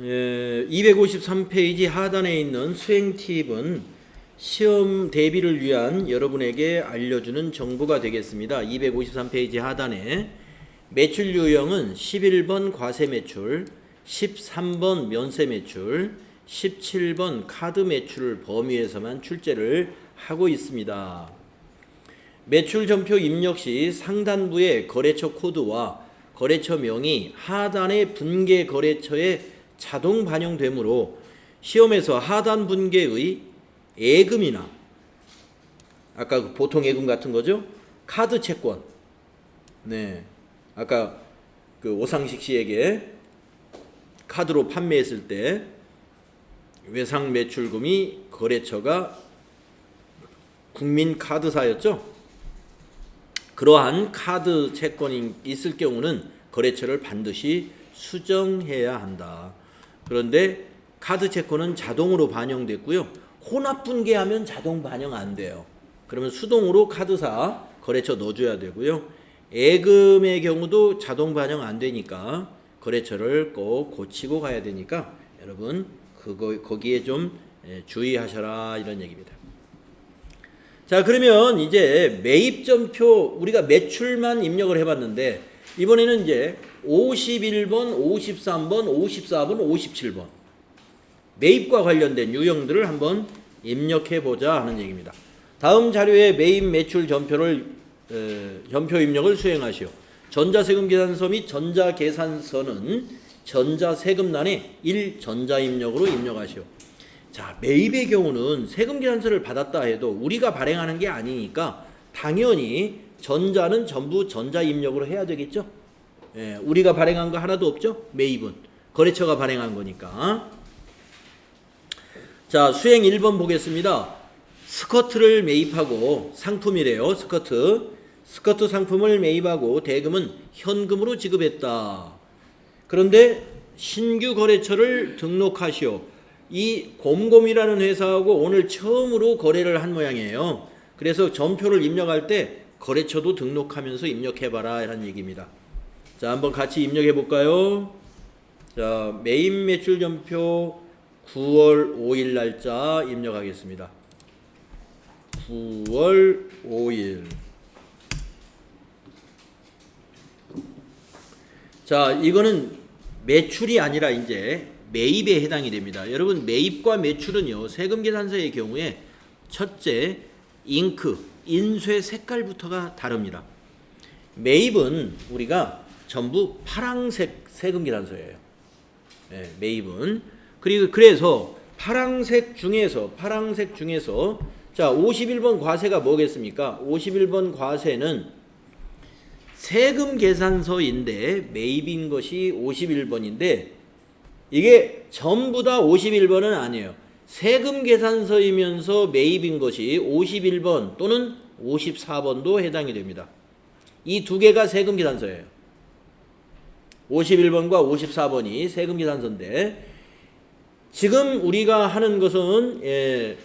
예, 253페이지 하단에 있는 수행 팁은 시험 대비를 위한 여러분에게 알려주는 정보가 되겠습니다. 253페이지 하단에 매출 유형은 11번 과세 매출, 13번 면세 매출, 17번 카드 매출 범위에서만 출제를 하고 있습니다. 매출 전표 입력 시 상단부의 거래처 코드와 거래처 명이 하단의 분계 거래처에 자동 반영되므로 시험에서 하단 분계의 예금이나 아까 그 보통 예금 같은 거죠? 카드 채권. 네. 아까 그 오상식 씨에게 카드로 판매했을 때 외상 매출금이 거래처가 국민 카드사였죠? 그러한 카드 채권이 있을 경우는 거래처를 반드시 수정해야 한다. 그런데 카드 채권은 자동으로 반영됐고요. 혼합 분계하면 자동 반영 안 돼요. 그러면 수동으로 카드사 거래처 넣어줘야 되고요. 예금의 경우도 자동 반영 안 되니까 거래처를 꼭 고치고 가야 되니까 여러분 그거 거기에 좀 예, 주의하셔라 이런 얘기입니다. 자 그러면 이제 매입점표 우리가 매출만 입력을 해봤는데 이번에는 이제 51번, 53번, 54번, 57번 매입과 관련된 유형들을 한번 입력해 보자 하는 얘기입니다. 다음 자료에 매입 매출 전표를 에, 전표 입력을 수행하시오. 전자세금 계산서 및 전자계산서는 전자세금란에 1 전자입력으로 입력하시오. 자, 매입의 경우는 세금 계산서를 받았다 해도 우리가 발행하는 게 아니니까 당연히 전자는 전부 전자 입력으로 해야 되겠죠? 예, 우리가 발행한 거 하나도 없죠? 매입은 거래처가 발행한 거니까. 자, 수행 1번 보겠습니다. 스커트를 매입하고 상품이래요. 스커트. 스커트 상품을 매입하고 대금은 현금으로 지급했다. 그런데 신규 거래처를 등록하시오. 이 곰곰이라는 회사하고 오늘 처음으로 거래를 한 모양이에요. 그래서 전표를 입력할 때 거래처도 등록하면서 입력해봐라 이런 얘기입니다. 자, 한번 같이 입력해 볼까요? 자, 매입 매출 전표 9월 5일 날짜 입력하겠습니다. 9월 5일. 자, 이거는 매출이 아니라 이제 매입에 해당이 됩니다. 여러분, 매입과 매출은요, 세금 계산서의 경우에 첫째, 잉크, 인쇄 색깔부터가 다릅니다. 매입은 우리가 전부 파랑색 세금 계산서예요. 예, 매입은 그리고 그래서 파랑색 중에서 파랑색 중에서 자 51번 과세가 뭐겠습니까? 51번 과세는 세금 계산서인데 매입인 것이 51번인데 이게 전부 다 51번은 아니에요. 세금 계산서이면서 매입인 것이 51번 또는 54번도 해당이 됩니다. 이 두 개가 세금 계산서예요. 51번과 54번이 세금 계산서인데 지금 우리가 하는 것은 예,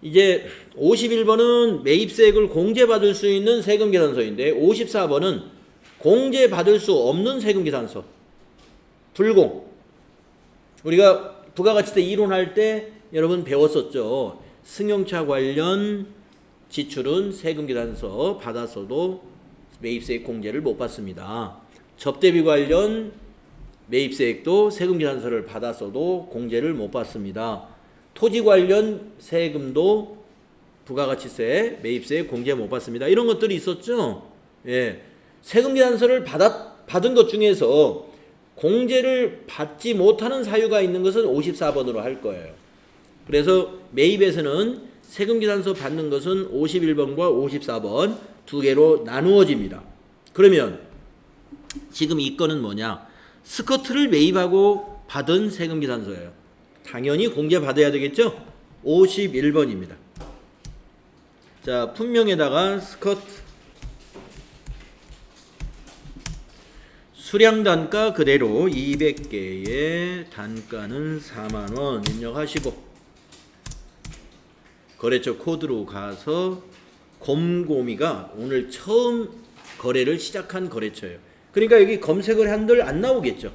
이제 51번은 매입세액을 공제받을 수 있는 세금 계산서인데 54번은 공제받을 수 없는 세금 계산서. 불공. 우리가 부가가치세 이론할 때 여러분 배웠었죠. 승용차 관련 지출은 세금 계산서 받았어도 매입세액 공제를 못 받습니다 접대비 관련 매입세액도 세금 계산서를 받았어도 공제를 못 받습니다. 토지 관련 세금도 부가가치세, 매입세 공제 못 받습니다. 이런 것들이 있었죠. 예. 세금 계산서를 받았, 받은 것 중에서 공제를 받지 못하는 사유가 있는 것은 54번으로 할 거예요. 그래서 매입에서는 세금 계산서 받는 것은 51번과 54번 두 개로 나누어집니다. 그러면 지금 이 건은 뭐냐? 스커트를 매입하고 받은 세금 계산서예요. 당연히 공제 받아야 되겠죠? 51번입니다. 자, 품명에다가 스커트 수량 단가 그대로 200개의 단가는 4만 원 입력하시고 거래처 코드로 가서 곰곰이가 오늘 처음 거래를 시작한 거래처예요. 그러니까 여기 검색을 한들 안 나오겠죠.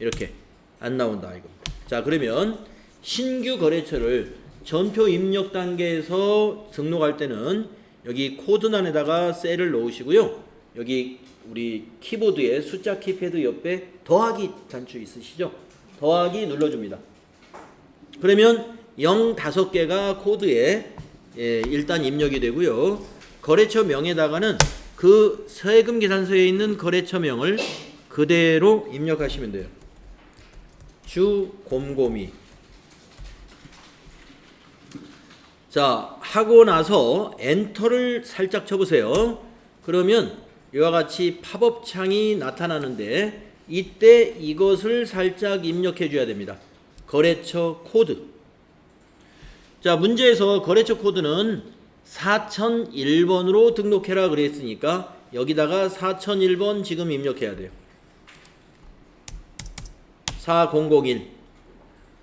이렇게 안 나온다 이거. 자, 그러면 신규 거래처를 전표 입력 단계에서 등록할 때는 여기 코드란에다가 셀을 넣으시고요. 여기 우리 키보드에 숫자 키패드 옆에 더하기 단추 있으시죠? 더하기 눌러줍니다. 그러면 0 5개가 코드에 예, 일단 입력이 되고요. 거래처 명에다가는 그 세금 계산서에 있는 거래처명을 그대로 입력하시면 돼요. 주 곰곰이. 자, 하고 나서 엔터를 살짝 쳐보세요. 그러면 이와 같이 팝업 창이 나타나는데 이때 이것을 살짝 입력해 줘야 됩니다. 거래처 코드. 자, 문제에서 거래처 코드는 4001번으로 등록해라 그랬으니까 여기다가 4001번 지금 입력해야 돼요. 4001.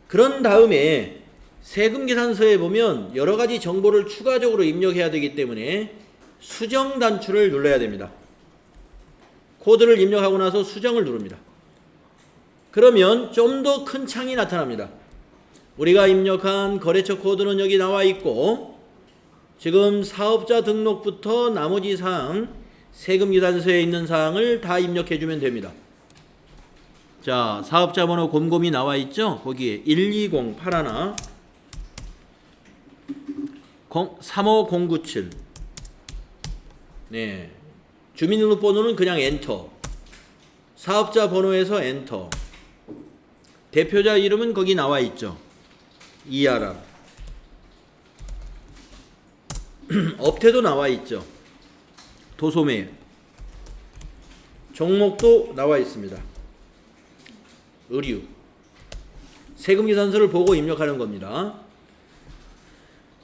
그런 다음에 세금 계산서에 보면 여러 가지 정보를 추가적으로 입력해야 되기 때문에 수정 단추를 눌러야 됩니다. 코드를 입력하고 나서 수정을 누릅니다. 그러면 좀 더 큰 창이 나타납니다. 우리가 입력한 거래처 코드는 여기 나와 있고 지금 사업자 등록부터 나머지 사항 세금 계산서에 있는 사항을 다 입력해 주면 됩니다. 자, 사업자 번호 곰곰이 나와 있죠? 거기에 120 81 35097 네. 주민등록번호는 그냥 엔터. 사업자 번호에서 엔터. 대표자 이름은 거기 나와 있죠. 이하라. 업태도 나와 있죠. 도소매. 종목도 나와 있습니다. 의류. 세금 계산서를 보고 입력하는 겁니다.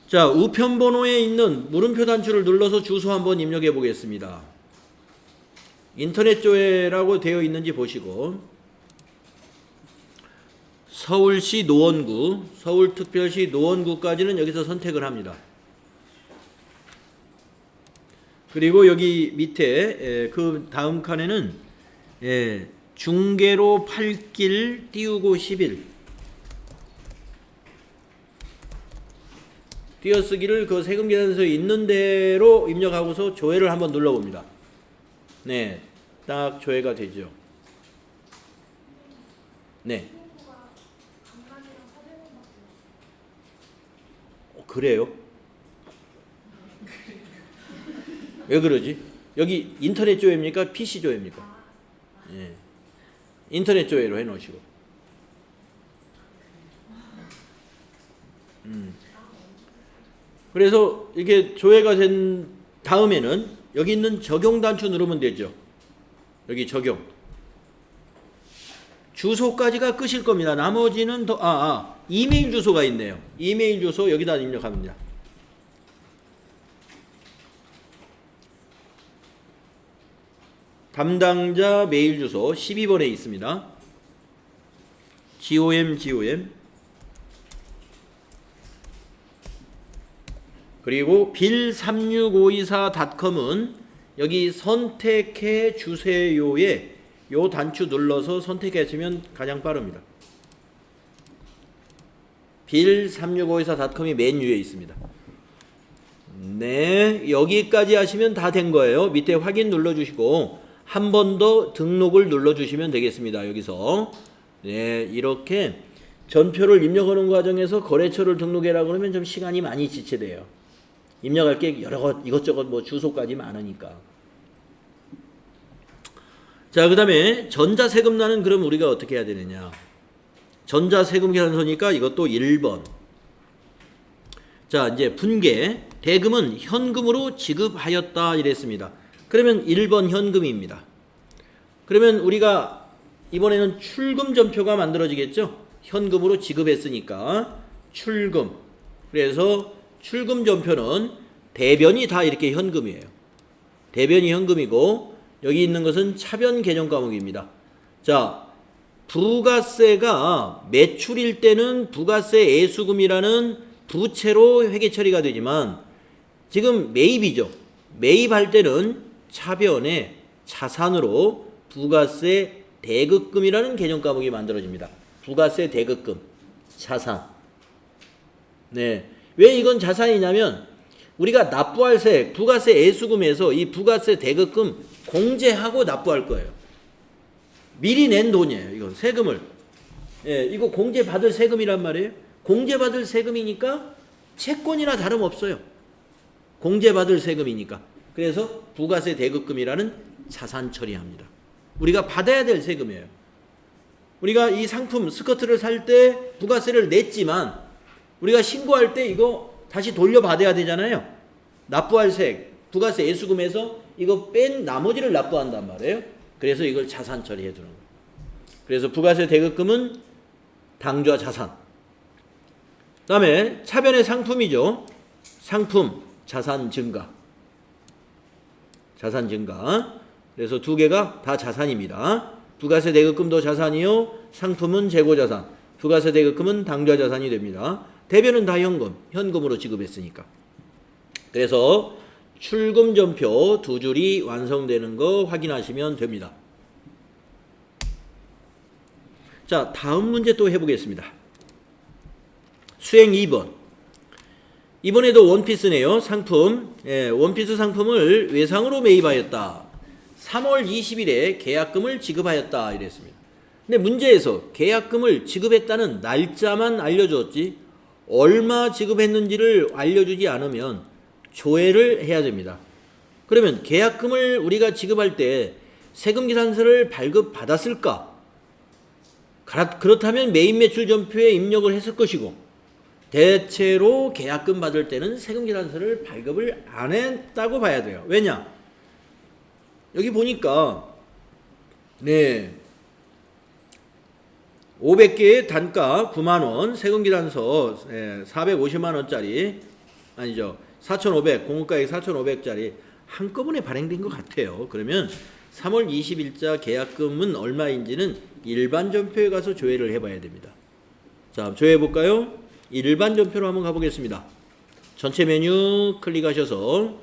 자, 우편 번호에 있는 물음표 단추를 눌러서 주소 한번 입력해 보겠습니다. 인터넷 조회라고 되어 있는지 보시고 서울시 노원구, 서울특별시 노원구까지는 여기서 선택을 합니다. 그리고 여기 밑에 에, 그 다음 칸에는 예, 중계로 8길 띄우고 10일 띄어쓰기를 그 세금 계산서에 있는 대로 입력하고서 조회를 한번 눌러봅니다. 네, 딱 조회가 되죠. 네. 어, 그래요? 왜 그러지? 여기 인터넷 조회입니까? PC 조회입니까? 예. 인터넷 조회로 해 놓으시고. 음. 그래서 이게 조회가 된 다음에는 여기 있는 적용 단추 누르면 되죠. 여기 적용. 주소까지가 끝일 겁니다. 나머지는 더, 아, 아, 이메일 주소가 있네요. 이메일 주소 여기다 입력합니다. 담당자 메일 주소 12번에 있습니다. gom gom 그리고 빌36524.com은 여기 선택해 주세요에 요 단추 눌러서 선택하시면 가장 빠릅니다. 빌36524.com이 맨 위에 있습니다. 네, 여기까지 하시면 다 된 거예요. 밑에 확인 눌러주시고 한 번 더 등록을 눌러주시면 되겠습니다. 여기서 네, 이렇게 전표를 입력하는 과정에서 거래처를 등록해라 그러면 좀 시간이 많이 지체돼요. 입력할 게 여러 것 이것저것 뭐 주소까지 많으니까. 자, 그다음에 전자세금란은 그럼 우리가 어떻게 해야 되느냐? 전자세금 계산서니까 이것도 1번. 자, 이제 분계 대금은 현금으로 지급하였다 이랬습니다. 그러면 1번 현금입니다. 그러면 우리가 이번에는 출금 전표가 만들어지겠죠? 현금으로 지급했으니까 출금. 그래서 출금 전표는 대변이 다 이렇게 현금이에요. 대변이 현금이고 여기 있는 것은 차변 개정 과목입니다. 자, 부가세가 매출일 때는 부가세 애수금이라는 부채로 회계 처리가 되지만 지금 매입이죠. 매입할 때는 차변에 자산으로 부가세 대급금이라는 개정 과목이 만들어집니다. 부가세 대급금. 자산. 네. 왜 이건 자산이냐면 우리가 납부할 세, 부가세 애수금에서 이 부가세 대급금 공제하고 납부할 거예요. 미리 낸 돈이에요. 이건 세금을. 예, 이거 공제 받을 세금이란 말이에요. 공제 받을 세금이니까 채권이나 다름없어요. 공제 받을 세금이니까. 그래서 부가세 대급금이라는 자산 처리합니다. 우리가 받아야 될 세금이에요. 우리가 이 상품 스커트를 살 때 부가세를 냈지만 우리가 신고할 때 이거 다시 돌려받아야 되잖아요. 납부할 세, 부가세 예수금에서 이거 뺀 나머지를 납부한단 말이에요. 그래서 이걸 자산 처리해 두는 거예요. 그래서 부가세 대급금은 당좌 자산. 그다음에 차변의 상품이죠. 상품 자산 증가. 자산 증가. 그래서 두 개가 다 자산입니다. 부가세 대급금도 자산이요. 상품은 재고 자산. 부가세 대급금은 당좌 자산이 됩니다. 대변은 다 현금, 현금으로 지급했으니까. 그래서 출금 전표 두 줄이 완성되는 거 확인하시면 됩니다. 자, 다음 문제 또 해보겠습니다. 수행 2번. 이번에도 원피스네요. 상품. 예, 원피스 상품을 외상으로 매입하였다. 3월 20일에 계약금을 지급하였다. 이랬습니다. 근데 문제에서 계약금을 지급했다는 날짜만 알려줬지 얼마 지급했는지를 알려주지 않으면 조회를 해야 됩니다. 그러면 계약금을 우리가 지급할 때 세금 계산서를 발급 받았을까? 그렇다면 매입 매출 전표에 입력을 했을 것이고 대체로 계약금 받을 때는 세금 계산서를 발급을 안 했다고 봐야 돼요. 왜냐? 여기 보니까 네 500개의 단가 9만 원, 세금 계산서 450만 원짜리 아니죠. 4,500 공급가액 4,500짜리 한꺼번에 발행된 것 같아요. 그러면 3월 20일자 계약금은 얼마인지는 일반 전표에 가서 조회를 해봐야 됩니다. 자, 조회해 볼까요? 일반 전표로 한번 가보겠습니다. 전체 메뉴 클릭하셔서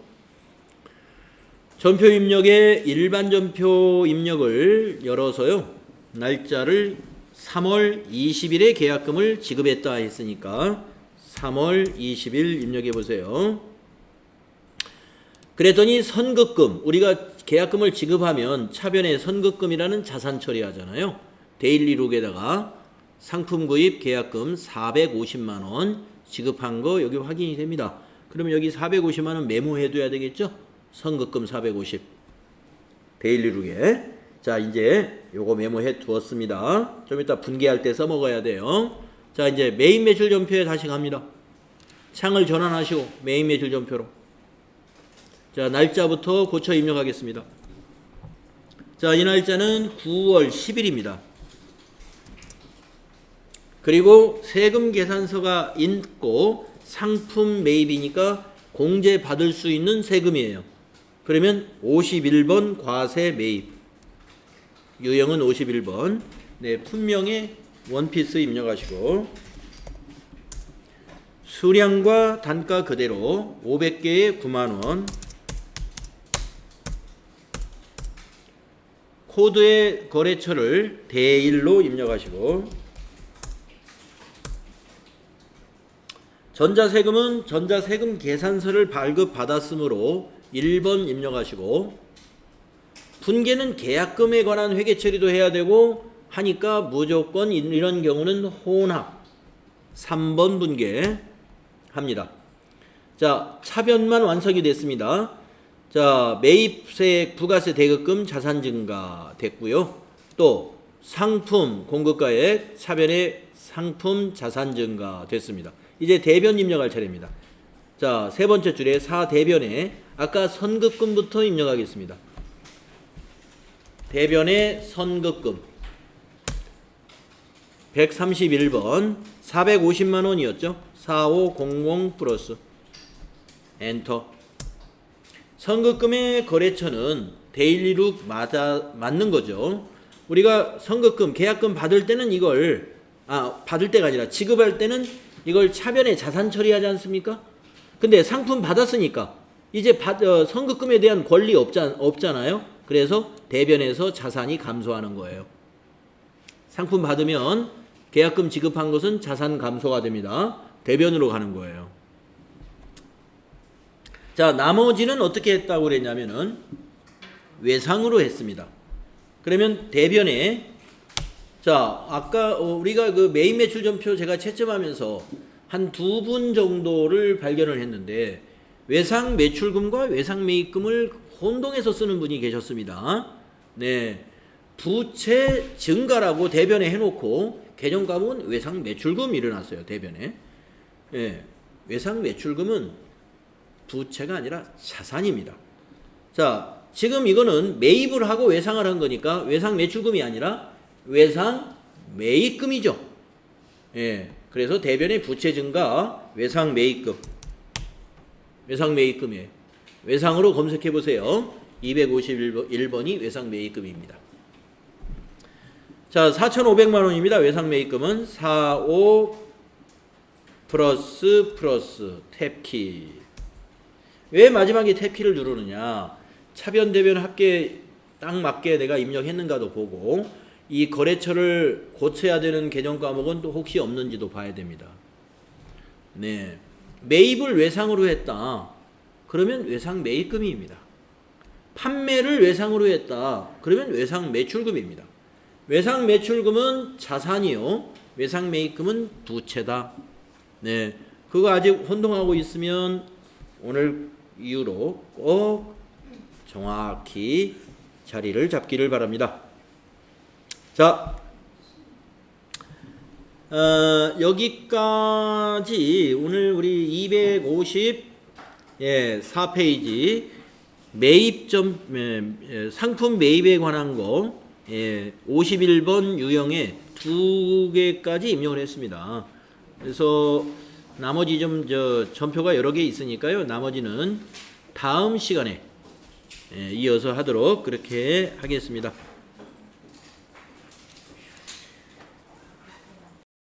전표 입력에 일반 전표 입력을 열어서요. 날짜를 3월 20일에 계약금을 지급했다 했으니까 3월 20일 입력해 보세요. 그랬더니 선급금 우리가 계약금을 지급하면 차변에 선급금이라는 자산 처리하잖아요. 데일리룩에다가 상품 구입 계약금 450만 원 지급한 거 여기 확인이 됩니다. 그러면 여기 450만 원 메모해 둬야 되겠죠? 선급금 450 데일리룩에 자 이제 요거 메모해 두었습니다. 좀 이따 분개할 때 써먹어야 돼요. 자 이제 메인 매출 전표에 다시 갑니다. 창을 전환하시고 메인 매출 전표로 자 날짜부터 고쳐 입력하겠습니다. 자 이 날짜는 9월 10일입니다. 그리고 세금 계산서가 있고 상품 매입이니까 공제 받을 수 있는 세금이에요. 그러면 51번 과세 매입. 유형은 51번. 네 품명에 원피스 입력하시고. 수량과 단가 그대로 500개에 9만 원. 코드의 거래처를 대일로 입력하시고 전자세금은 전자세금 계산서를 발급받았으므로 1번 입력하시고 분계는 계약금에 관한 회계 처리도 해야 되고 하니까 무조건 이런 경우는 혼합 3번 분계 합니다. 자, 차변만 완성이 됐습니다. 자, 매입세 부가세 대급금 자산 증가 됐고요. 또 상품 공급가액 차변의 상품 자산 증가 됐습니다. 이제 대변 입력할 차례입니다. 자, 세 번째 줄에 4대변에 아까 선급금부터 입력하겠습니다. 대변의 선급금 131번 450만 원이었죠. 4500 플러스 엔터 선급금의 거래처는 데일리룩 맞아 맞는 거죠. 우리가 선급금 계약금 받을 때는 이걸 아 받을 때가 아니라 지급할 때는 이걸 차변에 자산 처리하지 않습니까? 근데 상품 받았으니까 이제 받, 어, 선급금에 대한 권리 없잖, 없잖아요. 그래서 대변에서 자산이 감소하는 거예요. 상품 받으면 계약금 지급한 것은 자산 감소가 됩니다. 대변으로 가는 거예요. 자, 나머지는 어떻게 했다고 그랬냐면은 외상으로 했습니다. 그러면 대변에 자, 아까 어, 우리가 그 메인 매출 전표 제가 채점하면서 한 두 분 정도를 발견을 했는데 외상 매출금과 외상 매입금을 혼동해서 쓰는 분이 계셨습니다. 네. 부채 증가라고 대변에 해놓고 개정 과목은 외상 매출금 일어났어요. 대변에. 예. 외상 매출금은 부채가 아니라 자산입니다. 자, 지금 이거는 매입을 하고 외상을 한 거니까 외상 매출금이 아니라 외상 매입금이죠. 예. 그래서 대변의 부채 증가 외상 매입금. 외상 매입금이에요. 외상으로 검색해 보세요. 251번이 외상 매입금입니다. 자, 4,500만 원입니다. 외상 매입금은 4, 5 플러스 플러스 탭키. 왜 마지막에 탭키를 누르느냐? 차변 대변 합계 딱 맞게 내가 입력했는가도 보고 이 거래처를 고쳐야 되는 개정 과목은 또 혹시 없는지도 봐야 됩니다. 네. 매입을 외상으로 했다. 그러면 외상 매입금입니다. 판매를 외상으로 했다. 그러면 외상 매출금입니다. 외상 매출금은 자산이요. 외상 매입금은 부채다. 네. 그거 아직 혼동하고 있으면 오늘 이후로 꼭 정확히 자리를 잡기를 바랍니다. 자, 어, 여기까지 오늘 우리 250 예, 4페이지 매입점 예, 예, 상품 매입에 관한 거 예, 51번 유형에 두 개까지 입력을 했습니다. 그래서 나머지 좀 저 전표가 여러 개 있으니까요. 나머지는 다음 시간에 예, 이어서 하도록 그렇게 하겠습니다.